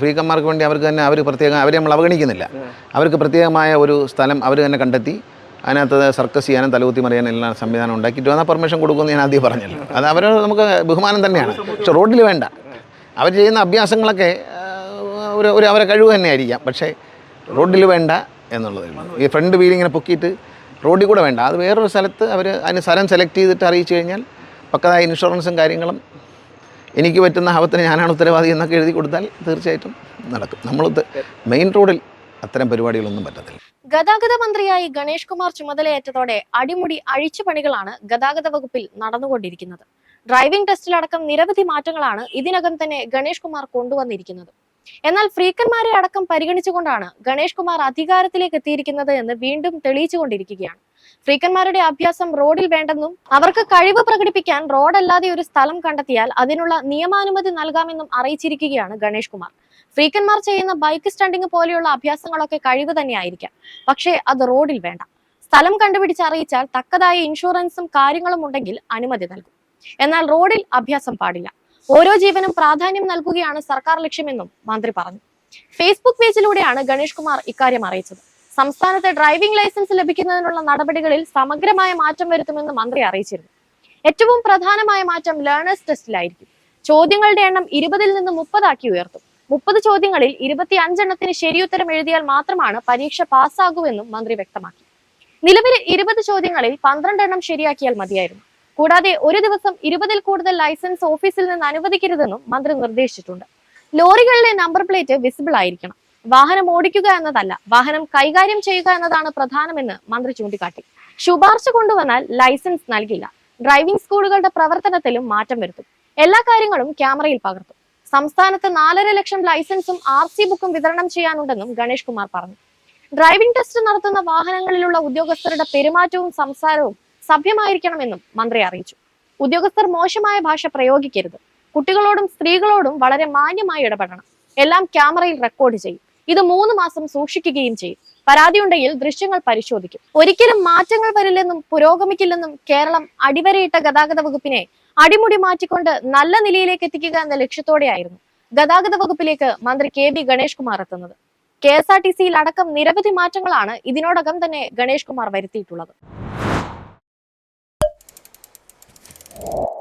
ഫ്രീക്കന്മാർക്ക് വേണ്ടി അവർക്ക് തന്നെ അവർ പ്രത്യേകം അവരെ നമ്മൾ അവഗണിക്കുന്നില്ല. അവർക്ക് പ്രത്യേകമായ ഒരു സ്ഥലം അവർ തന്നെ കണ്ടെത്തി അതിനകത്ത് സർക്കസ് ചെയ്യാനും തലകുത്തി മറിയാനും എല്ലാം സംവിധാനം ഉണ്ടാക്കിയിട്ട് വന്നാൽ പെർമിഷൻ കൊടുക്കുമെന്ന് ഞാൻ ആദ്യം പറഞ്ഞല്ലോ. അത് അവർ നമുക്ക് ബഹുമാനം തന്നെയാണ്. പക്ഷെ റോഡിൽ വേണ്ട. അവർ ചെയ്യുന്ന അഭ്യാസങ്ങളൊക്കെ ഒരു ഒരു അവരെ കഴിവ് തന്നെയായിരിക്കാം. പക്ഷേ റോഡിൽ വേണ്ട എന്നുള്ളത് ഈ ഫ്രണ്ട് വീലിങ്ങനെ പൊക്കിയിട്ട് റോഡിൽ കൂടെ വേണ്ട. അത് വേറൊരു സ്ഥലത്ത് അവർ അതിന് സ്ഥലം സെലക്ട് ചെയ്തിട്ട് അറിയിച്ചു കഴിഞ്ഞാൽ പക്കതായ ഇൻഷുറൻസും കാര്യങ്ങളും എനിക്ക് പറ്റുന്ന ആപത്തിന് ഞാനാണ് ഉത്തരവാദി എന്നൊക്കെ എഴുതി കൊടുത്താൽ തീർച്ചയായിട്ടും നടക്കും. നമ്മൾ മെയിൻ റോഡിൽ അത്തരം പരിപാടികളൊന്നും പറ്റത്തില്ല. ഗതാഗത മന്ത്രിയായി ഗണേഷ് കുമാർ ചുമതലയേറ്റതോടെ അടിമുടി അഴിച്ചുപണികളാണ് ഗതാഗത വകുപ്പിൽ നടന്നുകൊണ്ടിരിക്കുന്നത്. ഡ്രൈവിംഗ് ടെസ്റ്റിലടക്കം നിരവധി മാറ്റങ്ങളാണ് ഇതിനകം തന്നെ ഗണേഷ് കുമാർ കൊണ്ടുവന്നിരിക്കുന്നത്. എന്നാൽ ഫ്രീക്കന്മാരെ അടക്കം പരിഗണിച്ചുകൊണ്ടാണ് ഗണേഷ് കുമാർ അധികാരത്തിലേക്ക് എത്തിയിരിക്കുന്നത് എന്ന് വീണ്ടും തെളിയിച്ചുകൊണ്ടിരിക്കുകയാണ്. ഫ്രീക്കന്മാരുടെ അഭ്യാസം റോഡിൽ വേണ്ടെന്നും അവർക്ക് കഴിവ് പ്രകടിപ്പിക്കാൻ റോഡല്ലാതെ ഒരു സ്ഥലം കണ്ടെത്തിയാൽ അതിനുള്ള നിയമാനുമതി നൽകാമെന്നും അറിയിച്ചിരിക്കുകയാണ് ഗണേഷ് കുമാർ. ഫ്രീക്കന്മാർ ചെയ്യുന്ന ബൈക്ക് സ്റ്റണ്ടിങ് പോലെയുള്ള അഭ്യാസങ്ങളൊക്കെ കഴിവ് തന്നെയായിരിക്കാം. പക്ഷേ അത് റോഡിൽ വേണ്ട. സ്ഥലം കണ്ടുപിടിച്ച് അറിയിച്ചാൽ തക്കതായ ഇൻഷുറൻസും കാര്യങ്ങളും ഉണ്ടെങ്കിൽ അനുമതി നൽകും. എന്നാൽ റോഡിൽ അഭ്യാസം പാടില്ല. ഓരോ ജീവനും പ്രാധാന്യം നൽകുകയാണ് സർക്കാർ ലക്ഷ്യമെന്നും മന്ത്രി പറഞ്ഞു. ഫേസ്ബുക്ക് പേജിലൂടെയാണ് ഗണേഷ് കുമാർ ഇക്കാര്യം അറിയിച്ചത്. സംസ്ഥാനത്ത് ഡ്രൈവിംഗ് ലൈസൻസ് ലഭിക്കുന്നതിനുള്ള നടപടികളിൽ സമഗ്രമായ മാറ്റം വരുത്തുമെന്ന് മന്ത്രി അറിയിച്ചിരുന്നു. ഏറ്റവും പ്രധാനമായ മാറ്റം ലേണേഴ്സ് ടെസ്റ്റിലായിരിക്കും ചോദ്യങ്ങളുടെ എണ്ണം ഇരുപതിൽ നിന്ന് മുപ്പതാക്കി ഉയർത്തും. മുപ്പത് ചോദ്യങ്ങളിൽ ഇരുപത്തി അഞ്ചെണ്ണത്തിന് ശരിയുത്തരം എഴുതിയാൽ മാത്രമാണ് പരീക്ഷ പാസ്സാകൂവെന്നും മന്ത്രി വ്യക്തമാക്കി. നിലവിൽ ഇരുപത് ചോദ്യങ്ങളിൽ പന്ത്രണ്ട് എണ്ണം ശരിയാക്കിയാൽ മതിയായിരുന്നു. കൂടാതെ ഒരു ദിവസം ഇരുപതിൽ കൂടുതൽ ലൈസൻസ് ഓഫീസിൽ നിന്ന് അനുവദിക്കരുതെന്നും മന്ത്രി നിർദ്ദേശിച്ചിട്ടുണ്ട്. ലോറികളിലെ നമ്പർ പ്ലേറ്റ് വിസിബിൾ ആയിരിക്കണം. വാഹനം ഓടിക്കുക എന്നതല്ല വാഹനം കൈകാര്യം ചെയ്യുക എന്നതാണ് പ്രധാനമെന്ന് മന്ത്രി ചൂണ്ടിക്കാട്ടി. ശുപാർശ കൊണ്ടുവന്നാൽ ലൈസൻസ് നൽകില്ല. ഡ്രൈവിംഗ് സ്കൂളുകളുടെ പ്രവർത്തനത്തിലും മാറ്റം വരുത്തും. എല്ലാ കാര്യങ്ങളും ക്യാമറയിൽ പകർത്തും. സംസ്ഥാനത്ത് നാലര ലക്ഷം ലൈസൻസും ആർ സി ബുക്കും വിതരണം ചെയ്യാനുണ്ടെന്നും ഗണേഷ് കുമാർ പറഞ്ഞു. ഡ്രൈവിംഗ് ടെസ്റ്റ് നടത്തുന്ന വാഹനങ്ങളിലുള്ള ഉദ്യോഗസ്ഥരുടെ പെരുമാറ്റവും സംസാരവും സഭ്യമായിരിക്കണമെന്നും മന്ത്രി അറിയിച്ചു. ഉദ്യോഗസ്ഥർ മോശമായ ഭാഷ പ്രയോഗിക്കരുത്. കുട്ടികളോടും സ്ത്രീകളോടും വളരെ മാന്യമായി ഇടപെടണം. എല്ലാം ക്യാമറയിൽ റെക്കോർഡ് ചെയ്യും. ഇത് മൂന്ന് മാസം സൂക്ഷിക്കുകയും ചെയ്യും. പരാതിയുണ്ടെങ്കിൽ ദൃശ്യങ്ങൾ പരിശോധിക്കും. ഒരിക്കലും മാറ്റങ്ങൾ വരില്ലെന്നും പുരോഗമിക്കില്ലെന്നും കേരളം അടിവരയിട്ട ഗതാഗത വകുപ്പിനെ അടിമുടി മാറ്റിക്കൊണ്ട് നല്ല നിലയിലേക്ക് എത്തിക്കുക എന്ന ലക്ഷ്യത്തോടെയായിരുന്നു ഗതാഗത വകുപ്പിലേക്ക് മന്ത്രി കെ ബി ഗണേഷ് കുമാർ എത്തുന്നത്. കെ എസ് ആർ ടി സിയിൽ അടക്കം നിരവധി മാറ്റങ്ങളാണ് ഇതിനോടകം തന്നെ ഗണേഷ് കുമാർ വരുത്തിയിട്ടുള്ളത്. you